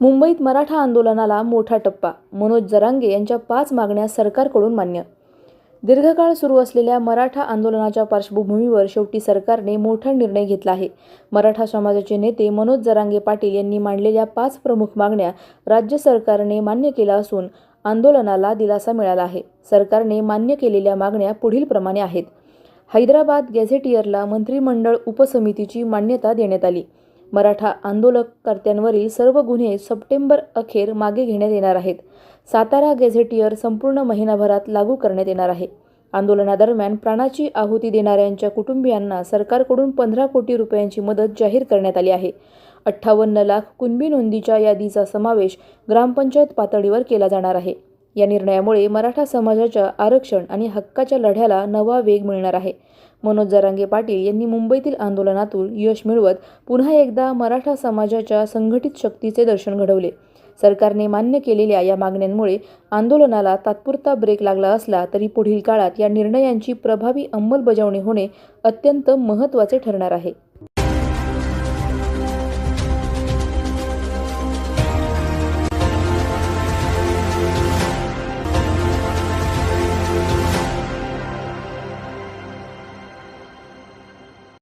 मुंबईत मराठा आंदोलनाला मोठा टप्पा मनोज जरांगे यांच्या पाच मागण्या सरकारकडून मान्य. दीर्घकाळ सुरू असलेल्या मराठा आंदोलनाच्या पार्श्वभूमीवर शेवटी सरकारने मोठा निर्णय घेतला आहे. मराठा समाजाचे नेते मनोज जरांगे पाटील यांनी मांडलेल्या पाच प्रमुख मागण्या राज्य सरकारने मान्य केल्या असून आंदोलनाला दिलासा मिळाला आहे. सरकारने मान्य केलेल्या मागण्या पुढीलप्रमाणे आहेत. हैदराबाद गॅझेटियरला मंत्रिमंडळ उपसमितीची मान्यता देण्यात आली. मराठा आंदोलकर्त्यांवरील सर्व गुन्हे सप्टेंबर अखेर मागे घेण्यात येणार आहेत. सातारा गॅझेटियर संपूर्ण महिनाभरात लागू करण्यात येणार आहे. आंदोलनादरम्यान प्राणाची आहुती देणाऱ्यांच्या कुटुंबियांना सरकारकडून पंधरा कोटी रुपयांची मदत जाहीर करण्यात आली आहे. अठ्ठावन्न लाख कुणबी नोंदीच्या यादीचा समावेश ग्रामपंचायत पातळीवर केला जाणार आहे. या निर्णयामुळे मराठा समाजाच्या आरक्षण आणि हक्काच्या लढ्याला नवा वेग मिळणार आहे. मनोज जरांगे पाटील यांनी मुंबईतील आंदोलनातून यश मिळवत पुन्हा एकदा मराठा समाजाच्या संघटित शक्तीचे दर्शन घडवले. सरकारने मान्य केलेल्या या मागण्यांमुळे आंदोलनाला तात्पुरता ब्रेक लागला असला तरी पुढील काळात या निर्णयांची प्रभावी अंमलबजावणी होणे अत्यंत महत्त्वाचे ठरणार आहे.